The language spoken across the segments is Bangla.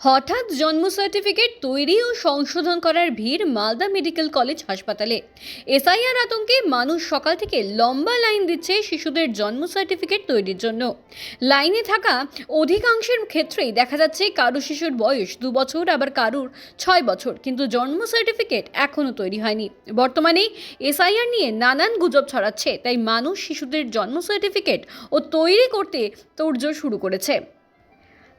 হঠাৎ জন্ম সার্টিফিকেট তৈরি ও সংশোধন করার ভিড় মালদা মেডিকেল কলেজ হাসপাতালে। এসআইআর আতঙ্কে মানুষ সকাল থেকে লম্বা লাইন দিচ্ছে শিশুদের জন্ম সার্টিফিকেট তৈরির জন্য। লাইনে থাকা অধিকাংশের ক্ষেত্রেই দেখা যাচ্ছে কারও শিশুর বয়স দু বছর, আবার কারুর ছয় বছর, কিন্তু জন্ম সার্টিফিকেট এখনও তৈরি হয়নি। বর্তমানে এসআইআর নিয়ে নানান গুজব ছড়াচ্ছে, তাই মানুষ শিশুদের জন্ম সার্টিফিকেট ও তৈরি করতে তোড়জোড় শুরু করেছে।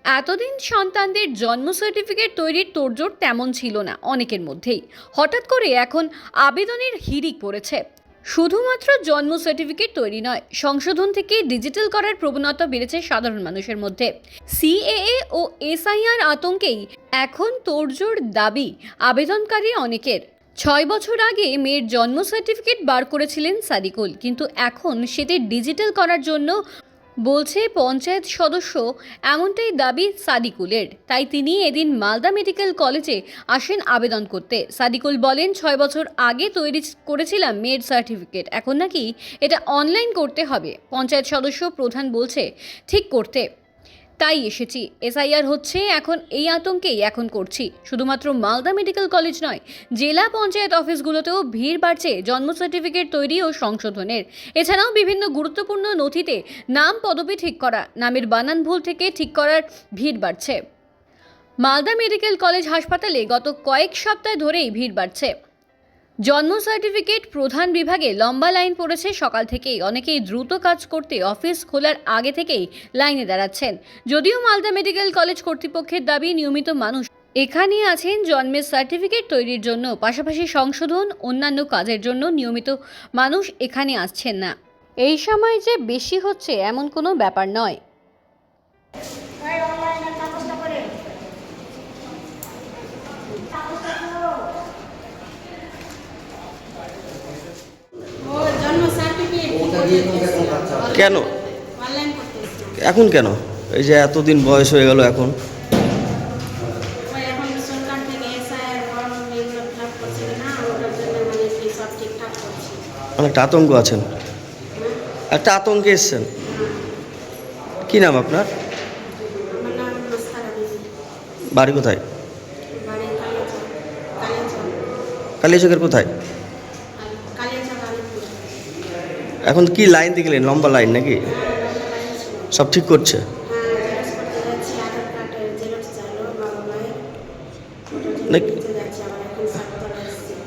এতদিন সন্তানদের জন্ম সার্টিফিকেট তৈরির তোড়জোড় তেমন ছিল না অনেকের মধ্যেই। হঠাৎ করে এখন আবেদনের হিড়িক পড়েছে। শুধুমাত্র জন্ম সার্টিফিকেট তৈরি নয়, সংশোধন থেকে ডিজিটাল করার প্রবণতা বেড়েছে সাধারণ মানুষের মধ্যে। সিএএ ও এসআইআর আতঙ্কেই এখন তোড়জোড় দাবি আবেদনকারী অনেকের। ছয় বছর আগে মেয়ের জন্ম সার্টিফিকেট বার করেছিলেন সাদিকুল, কিন্তু এখন সেটি ডিজিটাল করার জন্য বলছে পঞ্চায়েত সদস্য এমনটাই দাবি সাদিকুলের। তাই তিনি এদিন মালদা মেডিকেল কলেজে আসেন আবেদন করতে। সাদিকুল বলেন, ছয় বছর আগে তৈরি করেছিলাম মেড সার্টিফিকেট। এখন নাকি এটা অনলাইন করতে হবে। পঞ্চায়েত সদস্য প্রধান বলছে, ঠিক করতে। তাই এসেছি। এসআইআর হচ্ছে এখন এই আতঙ্কেই এখন করছি। শুধুমাত্র মালদা মেডিকেল কলেজ নয়, জেলা পঞ্চায়েত অফিসগুলোতেও ভিড় বাড়ছে জন্ম সার্টিফিকেট তৈরি ও সংশোধনের। এছাড়াও বিভিন্ন গুরুত্বপূর্ণ নথিতে নাম পদবি ঠিক করা, নামের বানান ভুল থেকে ঠিক করার ভিড় বাড়ছে। মালদা মেডিকেল কলেজ হাসপাতালে গত কয়েক সপ্তাহ ধরেই ভিড় বাড়ছে। জন্ম সার্টিফিকেট প্রধান বিভাগে লম্বা লাইন পড়েছে। সকাল থেকেই অনেকেই দ্রুত কাজ করতে অফিস খোলার আগে থেকেই লাইনে দাঁড়াচ্ছেন। যদিও মালদা মেডিকেল কলেজ কর্তৃপক্ষের দাবি, নিয়মিত মানুষ এখানে আছেন জন্মের সার্টিফিকেট তৈরির জন্য, পাশাপাশি সংশোধন, অন্যান্য কাজের জন্য নিয়মিত মানুষ এখানে আসছেন না। এই সময় যে বেশি হচ্ছে এমন কোনো ব্যাপার নয় ও জন্ম সার্টিফিকেট কেন? এখন কেন? এই যে এতদিন বয়স হয়ে গেল এখন। মানে অনেকটা আতঙ্ক আছেন? একটা আতঙ্কে এসছেন? কি নাম আপনার? বাড়ি কোথায়? কালিয়াচকের কোথায়? এখন কি লাইন গেলেন লম্বা লাইন নাকি? সব ঠিক করছে।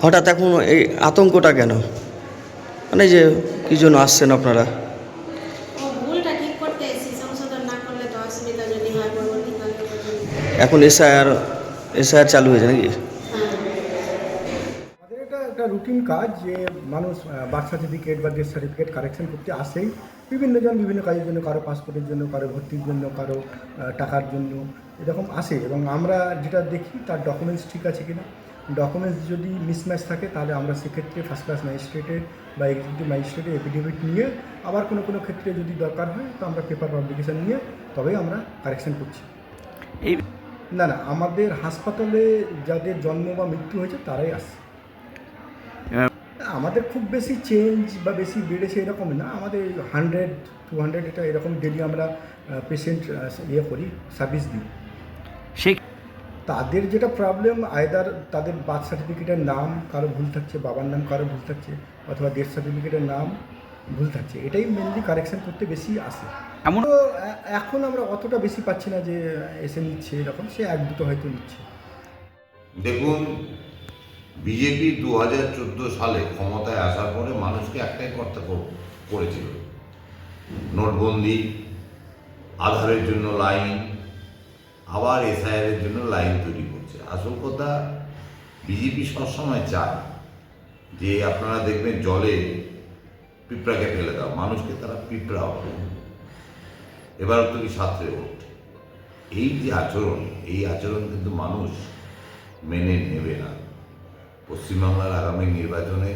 হঠাৎ এখন এই আতঙ্কটা কেন? মানে যে কি জন্য আসছেন আপনারা। এখন এসআইআর এসআইআর চালু হয়েছে নাকি হ্যাঁ আমাদের এটা একটা রুটিন কাজ যে মানুষ বার্থ সার্টিফিকেট বা ডেথ সার্টিফিকেট কারেকশন করতে আসেই বিভিন্ন জন বিভিন্ন কাজের জন্য কারও পাসপোর্টের জন্য কারও ভর্তির জন্য কারও টাকার জন্য এরকম আসে এবং আমরা যেটা দেখি তার ডকুমেন্টস ঠিক আছে কিনা। ডকুমেন্টস যদি মিসম্যাচ থাকে তাহলে আমরা সেক্ষেত্রে ফার্স্ট ক্লাস ম্যাজিস্ট্রেটের বা এক্সিকিউটিভ ম্যাজিস্ট্রেটের এফিডেভিট নিয়ে আবার কোনো কোনো ক্ষেত্রে যদি দরকার হয় তো আমরা পেপার পাবলিকেশন নিয়ে তবেই আমরা কারেকশন করছি। এই না না আমাদের হাসপাতালে যাদের জন্ম বা মৃত্যু হয়েছে তারাই আসছে। আমাদের খুব বেশি চেঞ্জ বা বেশি বেড়েছে এরকম না। আমাদের হান্ড্রেড টু হান্ড্রেড এটা এরকম ডেলি আমরা পেশেন্ট ইয়ে করি সার্ভিস দিই। সেই তাদের যেটা প্রবলেম আয়দার তাদের বার্থ সার্টিফিকেটের নাম কারও ভুল থাকছে বাবার নাম কারও ভুল থাকছে অথবা ডেথ সার্টিফিকেটের নাম ভুল থাকছে এটাই মেনলি কারেকশন করতে বেশি আসে। এমন এখন আমরা অতটা বেশি পাচ্ছি না যে এসে নিচ্ছে এরকম সে এক দুটো হয়তো নিচ্ছে। দেখুন বিজেপি দু হাজার চোদ্দ সালে ক্ষমতায় আসার পরে মানুষকে একটাই কর্তা করেছিল। নোটবন্দি, আধারের জন্য লাইন, আবার এসআইআরের জন্য লাইন তৈরি করছে। আসল কথা, বিজেপি সবসময় চায় যে আপনারা দেখবেন জলে পিঁপড়াকে ফেলে দাও, মানুষকে তারা পিঁপড়া হবে এবার তো কি সাঁতরে ওঠে? এই যে আচরণ, এই আচরণ কিন্তু মানুষ মেনে নেবে না। পশ্চিমবাংলার আগামী নির্বাচনে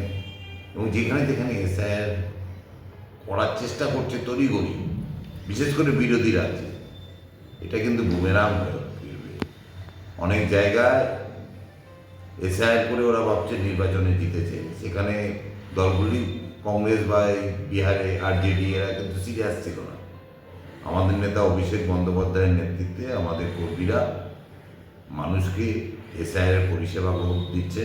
এবং যেখানে যেখানে এসআইআর করার চেষ্টা করছে তড়িগড়ি বিশেষ করে বিরোধী রাজ্যে, এটা কিন্তু বুমেরাম ফিরবে। অনেক জায়গায় এসআইআর করে ওরা ভাবছে নির্বাচনে জিতেছে। সেখানে দলগুলি কংগ্রেস বা বিহারে, আরজেডি, এরা কিন্তু সিরিয়াস ছিল না। আমাদের নেতা অভিষেক বন্দ্যোপাধ্যায়ের নেতৃত্বে আমাদের কর্মীরা মানুষকে এসআইয়ের পরিষেবা দিচ্ছে।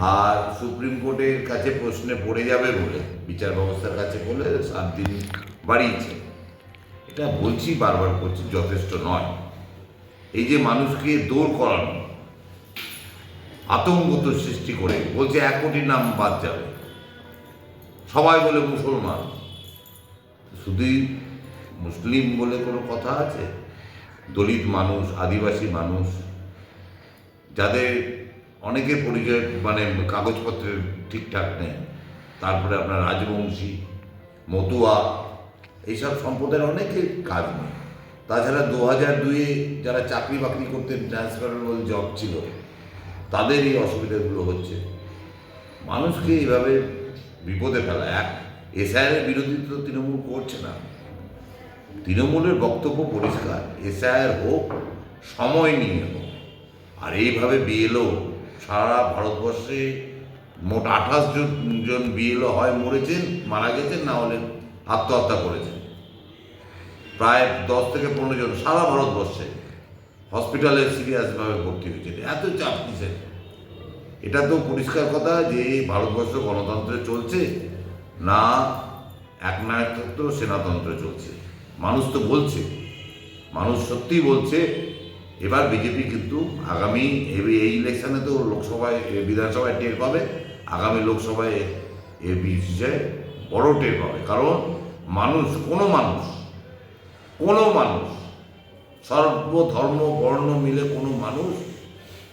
আর সুপ্রিম কোর্টের কাছে প্রশ্নে পড়ে যাবে বলে, বিচার ব্যবস্থার কাছে বলে সাত দিন বাড়িয়েছে। এটা বলছি, বারবার করছি, যথেষ্ট নয়। এই যে মানুষকে দৌড় করানো আতঙ্কত সৃষ্টি করে, বলছে এক কোটি নাম বাদ যাবে। সবাই বলে মুসলমান। শুধুই মুসলিম বলে কোনো কথা আছে? দলিত মানুষ, আদিবাসী মানুষ, যাদের অনেকের পরিচয় মানে কাগজপত্রের ঠিকঠাক নেই। তারপরে আপনার রাজবংশী, মতুয়া, এইসব সম্প্রদায়ের অনেকের কাজ নেই। তাছাড়া দু হাজার দুয়ে যারা চাকরি বাকরি করতেন ট্রান্সফারেবল জব ছিল, তাদের এই অসুবিধাগুলো হচ্ছে। মানুষকে এইভাবে বিপদে ফেলা এক এসআইয়ের বিরোধী তো তৃণমূল করছে না। তৃণমূলের বক্তব্য পরিষ্কার। এসআইয়ের হোক, সময় নিয়ে হোক। আর এইভাবে বিএলও সারা ভারতবর্ষে মোট আঠাশ জন জন বিএলও হয়, মরেছেন, মারা গেছেন, না হলে আত্মহত্যা করেছেন। প্রায় দশ থেকে পনেরো জন সারা ভারতবর্ষে হসপিটালে সিরিয়াসভাবে ভর্তি হয়েছেন এত চাপ কিসের? এটা তো পরিষ্কার কথা যে ভারতবর্ষ গণতন্ত্রে চলছে, না একনায়কতন্ত্র সেনাতন্ত্র চলছে। মানুষ তো বলছে, মানুষ সত্যিই বলছে এবার বিজেপি কিন্তু আগামী এই- ইলেকশনে তো লোকসভায় বিধানসভায় টের পাবে। আগামী লোকসভায় এ বিষয়ে বড় টের পাবে। কারণ মানুষ, কোনো মানুষ কোনো মানুষ, সর্বধর্ম, বর্ণ মিলে কোনো মানুষ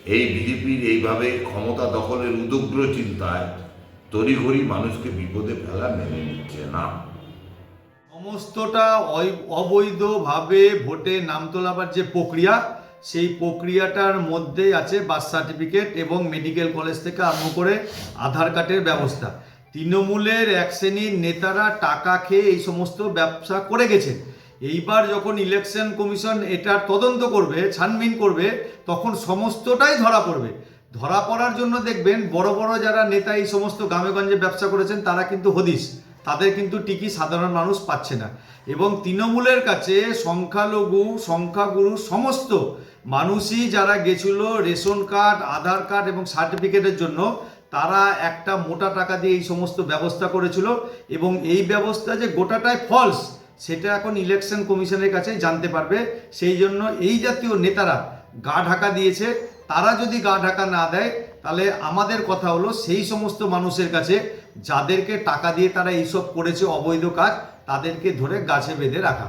এই বিজেপির এইভাবে ক্ষমতা দখলের উদগ্র চিন্তায় তড়িঘড়ি মানুষকে বিপদে ফেলা মেনে নিচ্ছে না। সমস্তটা অবৈধভাবে ভোটে নাম তোলাবার যে প্রক্রিয়া সেই প্রক্রিয়াটার মধ্যে আছে বার্থ সার্টিফিকেট এবং মেডিকেল কলেজ থেকে আরম্ভ করে আধার কার্ডের ব্যবস্থা। তৃণমূলের এক শ্রেণির নেতারা টাকা খেয়ে এই সমস্ত ব্যবসা করে গেছেন। এইবার যখন ইলেকশন কমিশন এটার তদন্ত করবে, ছানবিন করবে, তখন সমস্তটাই ধরা পড়বে। ধরা পড়ার জন্য দেখবেন বড় বড় যারা নেতা এই সমস্ত গ্রামেগঞ্জে ব্যবসা করেছেন, তারা কিন্তু হদিস তাদের কিন্তু টিকি সাধারণ মানুষ পাচ্ছে না। এবং তৃণমূলের কাছে সংখ্যালঘু, সংখ্যাগুরু সমস্ত মানুষই যারা গেছিল রেশন কার্ড, আধার কার্ড এবং সার্টিফিকেটের জন্য, তারা একটা মোটা টাকা দিয়ে এই সমস্ত ব্যবস্থা করেছিল এবং এই ব্যবস্থা যে গোটাটাই ফলস সেটা এখন ইলেকশন কমিশনের কাছে জানতে পারবে। সেই জন্য এই জাতীয় নেতারা গা ঢাকা দিয়েছে। তারা যদি গা ঢাকা না দেয় তাহলে আমাদের কথা হলো সেই সমস্ত মানুষের কাছে যাদেরকে টাকা দিয়ে তারা এইসব করেছে অবৈধ কাজ, তাদেরকে ধরে গাছে বেঁধে রাখা।